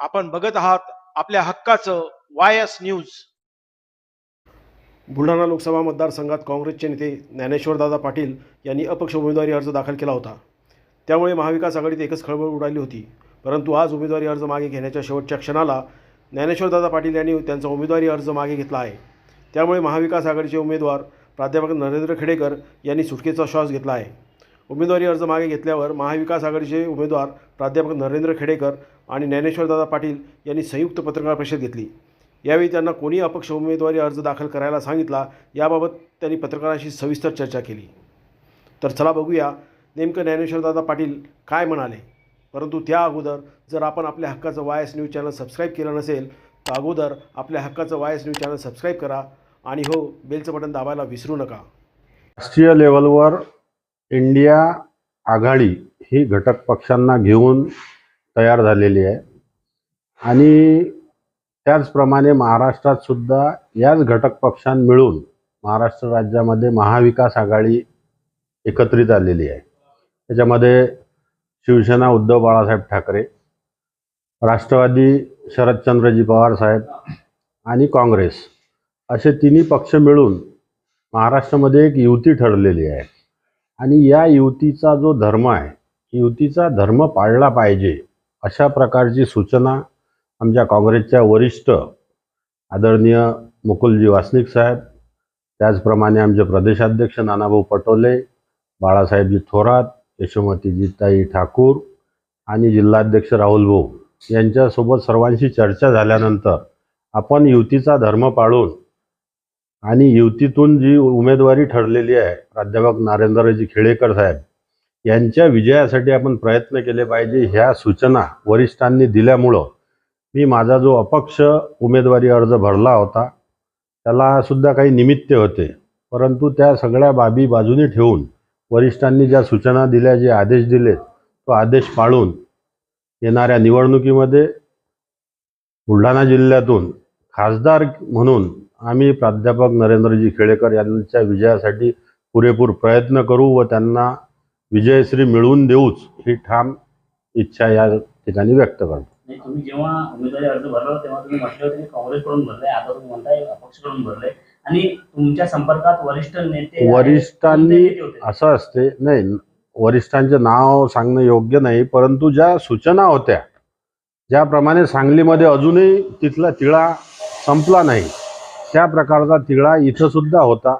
आपण बघत आहात आपल्या हक्काचं Y S news. Buldhana Lok Sabha मतदारसंघात काँग्रेसचे नेते ज्ञानेश्वरदादा पाटील यांनी अपक्ष उमेदवारी अर्ज दाखल केला होता. त्यामुळे महाविकास आघाडीत एकच खळबळ उडाली होती. परंतु आज उमेदवारी अर्ज मागे घेण्याच्या शेवटच्या क्षणाला ज्ञानेश्वरदादा पाटील यांनी त्यांचा उमेदवारी अर्ज मागे घेतला आहे. त्यामुळे महाविकास आघाडीचे उमेदवार प्राध्यापक नरेंद्र खेडेकर यांनी सुटकेचा श्वास घेतला आहे. उमेदवारी अर्ज मागे घेतल्यावर महाविकास आघाडीचे उमेदवार प्राध्यापक नरेंद्र खेडेकर आणि ज्ञानेश्वरदादा पाटील यांनी संयुक्त पत्रकार परिषद घेतली. यावेळी त्यांना कोणी अपक्ष उमेदवारी अर्ज दाखल करायला सांगितला याबाबत त्यांनी पत्रकारांशी सविस्तर चर्चा केली. तर चला बघूया नेमकं ज्ञानेश्वरदादा पाटील काय म्हणाले. परंतु त्या अगोदर जर आपण आपल्या हक्काचं Y S news channel subscribe केलं नसेल तर अगोदर आपल्या हक्काचं Y S news channel subscribe करा आणि हो बेलचं बटन दाबायला विसरू नका. राष्ट्रीय लेवलवर इंडिया आघाडी ही घटक पक्षांना घेऊन तयार झालेली आहे. आणि त्याचप्रमाणे महाराष्ट्रात सुद्धा याच घटक पक्षां मिळून महाराष्ट्र राज्यामध्ये महाविकास आघाडी एकत्रित आलेली आहे. त्याच्यामध्ये शिवसेना उद्धव बाळासाहेब ठाकरे राष्ट्रवादी शरदचंद्रजी पवार साहेब आणि काँग्रेस असे तिन्ही पक्ष मिळून महाराष्ट्रामध्ये एक युती ठरलेली आहे. आणि या युतीचा जो धर्म आहे युतीचा धर्म पाळला पाहिजे अशा प्रकारची सूचना आमच्या काँग्रेसच्या वरिष्ठ आदरणीय मुकुलजी वासनिक साहेब त्याचप्रमाणे आमचे प्रदेशाध्यक्ष नानाभाऊ पटोले बाळासाहेबजी थोरात यशोमतीजीताई ठाकूर आणि जिल्हाध्यक्ष राहुल भाऊ यांच्यासोबत सर्वांशी चर्चा झाल्यानंतर आपण युतीचा धर्म पाळून आणि युतीतून जी उमेदवारी ठरलेली आहे प्राध्यापक नारेंद्रजी खेडेकर साहेब यांच्या विजयासाठी आपण प्रयत्न केले पाहिजे. ह्या सूचना वरिष्ठांनी दिल्यामुळं मी माझा जो अपक्ष उमेदवारी अर्ज भरला होता त्याला सुद्धा काही निमित्त होते. परंतु त्या सगळ्या बाबी बाजूने ठेवून वरिष्ठांनी ज्या सूचना दिल्या जे आदेश दिले तो आदेश पाळून येणाऱ्या निवडणुकीमध्ये बुलढाणा जिल्ह्यातून खासदार म्हणून आम्ही प्राध्यापक नरेंद्रजी खेडेकर यांच्या विजयासाठी पुरेपूर प्रयत्न करू व त्यांना विजयश्री मिळवून देऊच ही ठाम इच्छा या ठिकाणी व्यक्त करतो नाही तुम्ही जेव्हा उमेदवारी अर्ज भरला तेव्हा तुम्ही म्हटले होते काँग्रेसकडून भरले आता तुम्ही म्हणताय अपक्षकडून भरले आणि तुमच्या संपर्कात वरिष्ठ नेते. वरिष्ठांनी? असं असते नाही वरिष्ठांचे नाव सांगणं योग्य नाही परंतु ज्या सूचना होत्या ज्याप्रमाणे सांगलीमध्ये अजूनही तिथला तिळा संपला नाही त्या प्रकारचा तिळा इथं सुद्धा होता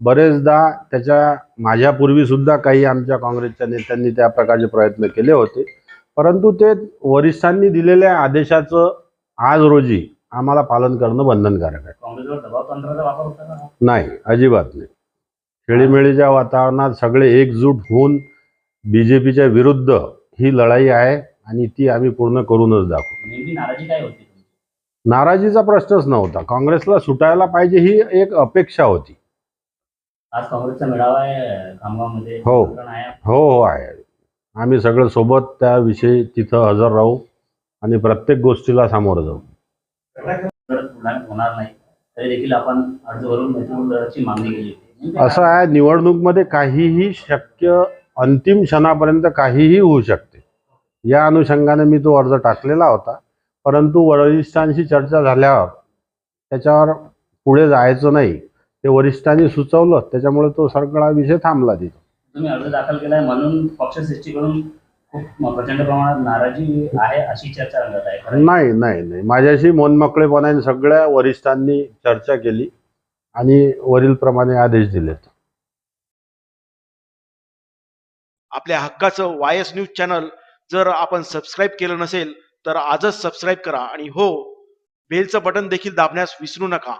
बरेचदा त्याच्या माझ्यापूर्वी सुद्धा काही आमच्या काँग्रेसच्या नेत्यांनी त्या प्रकारचे प्रयत्न केले होते. परंतु ते वरिष्ठांनी दिलेल्या आदेशाचं आज रोजी आम्हाला पालन करणं बंधनकारक आहे. नाही अजिबात नाही. खेळीमेळीच्या वातावरणात सगळे एकजूट होऊन बी जे पीच्या विरुद्ध ही लढाई आहे आणि ती आम्ही पूर्ण करूनच दाखवू. नेमकी नाराजी काय होती तुमची? नाराजीचा प्रश्नच नव्हता. काँग्रेसला सुटायला पाहिजे ही एक अपेक्षा होती. आज काँग्रेसचा मेळावा आहे खामगावमध्ये. हो. आहे हो हो आहे. आम्ही सगळे सोबत त्याविषयी तिथं हजर राहू आणि प्रत्येक गोष्टीला सामोरं जाऊ. होणार नाही. तरी देखील आपण अर्ज भरून मागणी केली होती. असं आहे निवडणूकमध्ये काहीही शक्य अंतिम क्षणापर्यंत काहीही होऊ शकते. या अनुषंगाने मी तो अर्ज टाकलेला होता. परंतु वरिष्ठांशी चर्चा झाल्यावर त्याच्यावर पुढे जायचं नाही. ते वरिष्ठांनी सुचवलं त्याच्यामुळे तो सगळा विषय थांबला तिथं. तुम्ही अर्ज दाखल केलाय म्हणून पक्षश्रेष्ठीकडून खूप प्रचंड प्रमाणात नाराजी आहे अशी चर्चा रंगत आहे खरं? नाही नाही नाही. माझ्याशी मनमोकळेपणाने सगळ्या वरिष्ठांनी चर्चा केली आणि वरीलप्रमाणे आदेश दिलेत. आपल्या हक्काचं वाय एस न्यूज चॅनल जर आपण सबस्क्राईब केलं नसेल तर आजच सबस्क्राईब करा आणि हो बेलचं बटन देखील दाबण्यास विसरू नका.